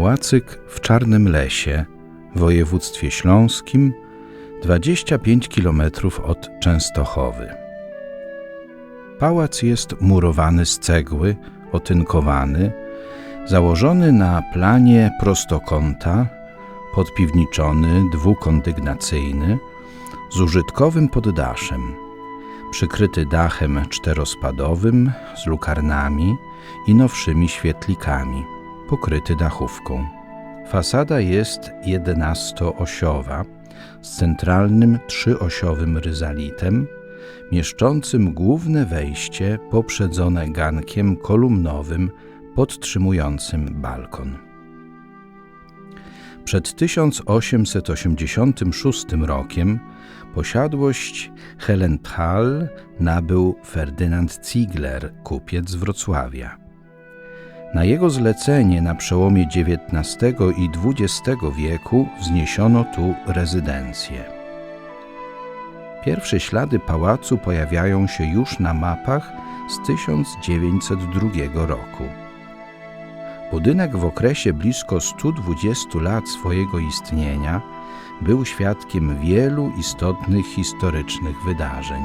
Pałacyk w Czarnym Lesie w województwie śląskim, 25 km od Częstochowy. Pałac jest murowany z cegły, otynkowany, założony na planie prostokąta, podpiwniczony, dwukondygnacyjny, z użytkowym poddaszem, przykryty dachem czterospadowym z lukarnami i nowszymi świetlikami, pokryty dachówką. Fasada jest jedenastoosiowa z centralnym trzyosiowym ryzalitem, mieszczącym główne wejście poprzedzone gankiem kolumnowym podtrzymującym balkon. Przed 1886 rokiem posiadłość Helenthal nabył Ferdynand Ziegler, kupiec z Wrocławia. Na jego zlecenie na przełomie XIX i XX wieku wzniesiono tu rezydencję. Pierwsze ślady pałacu pojawiają się już na mapach z 1902 roku. Budynek w okresie blisko 120 lat swojego istnienia był świadkiem wielu istotnych historycznych wydarzeń.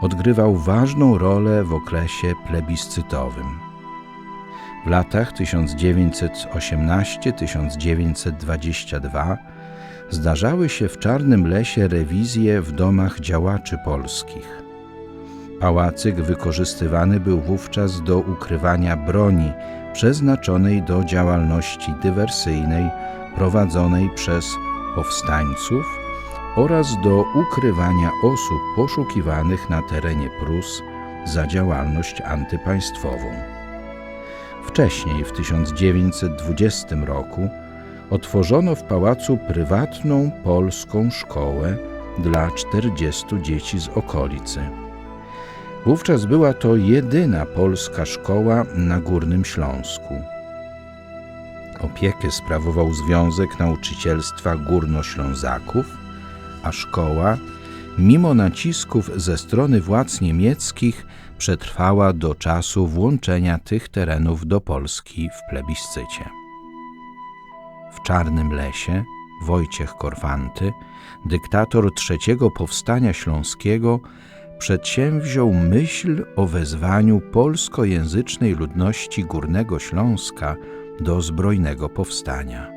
Odgrywał ważną rolę w okresie plebiscytowym. W latach 1918-1922 zdarzały się w Czarnym Lesie rewizje w domach działaczy polskich. Pałacyk wykorzystywany był wówczas do ukrywania broni przeznaczonej do działalności dywersyjnej prowadzonej przez powstańców oraz do ukrywania osób poszukiwanych na terenie Prus za działalność antypaństwową. Wcześniej, w 1920 roku, otworzono w pałacu prywatną polską szkołę dla 40 dzieci z okolicy. Wówczas była to jedyna polska szkoła na Górnym Śląsku. Opiekę sprawował Związek Nauczycielstwa Górnoślązaków, a szkoła, mimo nacisków ze strony władz niemieckich, przetrwała do czasu włączenia tych terenów do Polski w plebiscycie. W Czarnym Lesie Wojciech Korfanty, dyktator trzeciego powstania śląskiego, przedsięwziął myśl o wezwaniu polskojęzycznej ludności Górnego Śląska do zbrojnego powstania.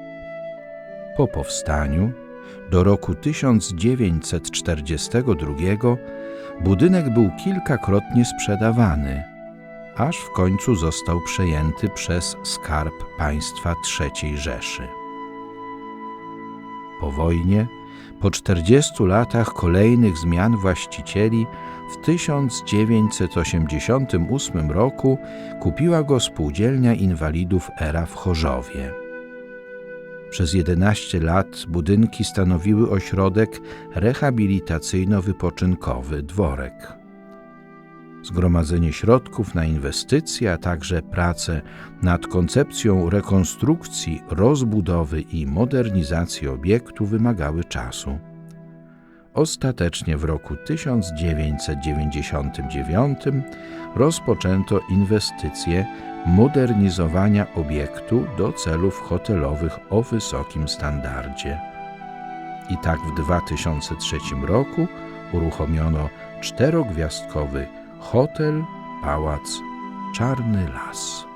Po powstaniu, do roku 1942, budynek był kilkakrotnie sprzedawany, aż w końcu został przejęty przez Skarb Państwa III Rzeszy. Po wojnie, po 40 latach kolejnych zmian właścicieli, w 1988 roku kupiła go spółdzielnia inwalidów ERA w Chorzowie. Przez 11 lat budynki stanowiły ośrodek rehabilitacyjno-wypoczynkowy Dworek. Zgromadzenie środków na inwestycje, a także prace nad koncepcją rekonstrukcji, rozbudowy i modernizacji obiektu wymagały czasu. Ostatecznie w roku 1999 rozpoczęto inwestycje modernizowania obiektu do celów hotelowych o wysokim standardzie. I tak w 2003 roku uruchomiono czterogwiazdkowy hotel Pałac Czarny Las.